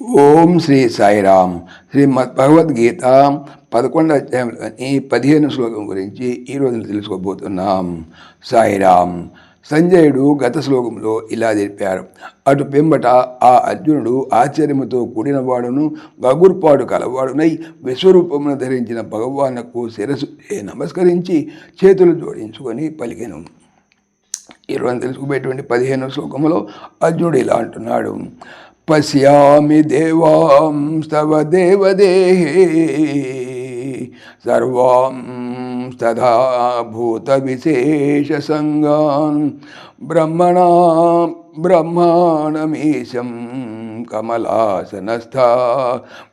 ఓం శ్రీ సాయిరామ్. శ్రీమద్ భగవద్గీత పదకొండు అధ్యాయంలోని పదిహేను శ్లోకం గురించి ఈరోజు తెలుసుకోబోతున్నాం. సాయిరామ్ సంజయుడు గత శ్లోకంలో ఇలా తెలిపారు అటు పెంబట ఆ అర్జునుడు ఆశ్చర్యముతో కూడిన వాడును గగుర్పాడు కలవాడునై విశ్వరూపమును ధరించిన భగవానుకు శిరసు నమస్కరించి చేతులు జోడించుకొని పలికెను. ఈరోజు తెలుసుకుపోయేటువంటి పదిహేను శ్లోకంలో అర్జునుడు ఇలా అంటున్నాడు. పశ్యామి దేవాం స్తవ దేవదేహే సర్వాం తథా భూత విశేష సంగాన్ బ్రహ్మణా బ్రహ్మాణమీశం కమలాసనస్థ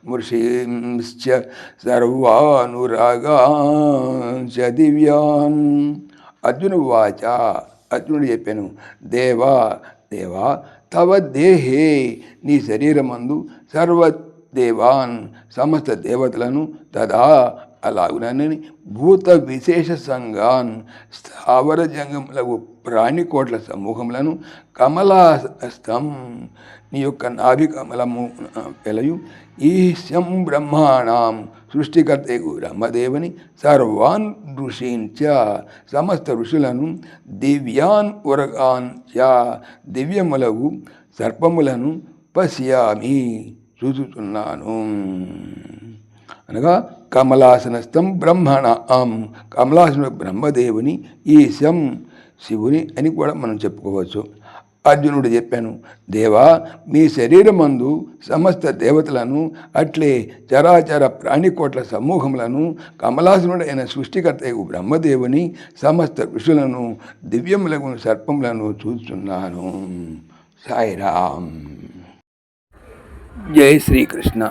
మృషింశ్చ సర్వానురాగాంశ దివ్యాన్ అర్జును వాచ అర్జునుడు చెప్పాను దేవా దేవా తవ దేహే నీ శరీరమందు సర్వ దేవాన్ సమస్త దేవతలను తదా అలాగునని భూత విశేష సంఘాన్ స్థావర జంగములకు ప్రాణికోట్ల సమూహములను కమలాస్తం నీ యొక్క నాభి కమలము వెలయు. ఈశ్యం బ్రహ్మాణం సృష్టికర్తకు బ్రహ్మదేవుని సర్వాన్ ఋషీంచ సమస్త ఋషులను దివ్యాన్ ఉరగాన్ చ దివ్యములవు సర్పములను పశ్యామి చూచుతున్నాను అనగా కమలాసనస్థం బ్రహ్మణ ఆం కమలాసన బ్రహ్మదేవుని ఈశం శివుని అని కూడా మనం చెప్పుకోవచ్చు. అర్జునుడు చెప్పాను దేవా మీ శరీరమందు సమస్త దేవతలను అట్లే చరాచర ప్రాణికోట్ల సమూహములను కమలాసనుడైన సృష్టికర్తయు బ్రహ్మదేవుని సమస్త ఋషులను దివ్యములకు సర్పములను చూస్తున్నాను. సాయిరామ్. జై శ్రీకృష్ణ.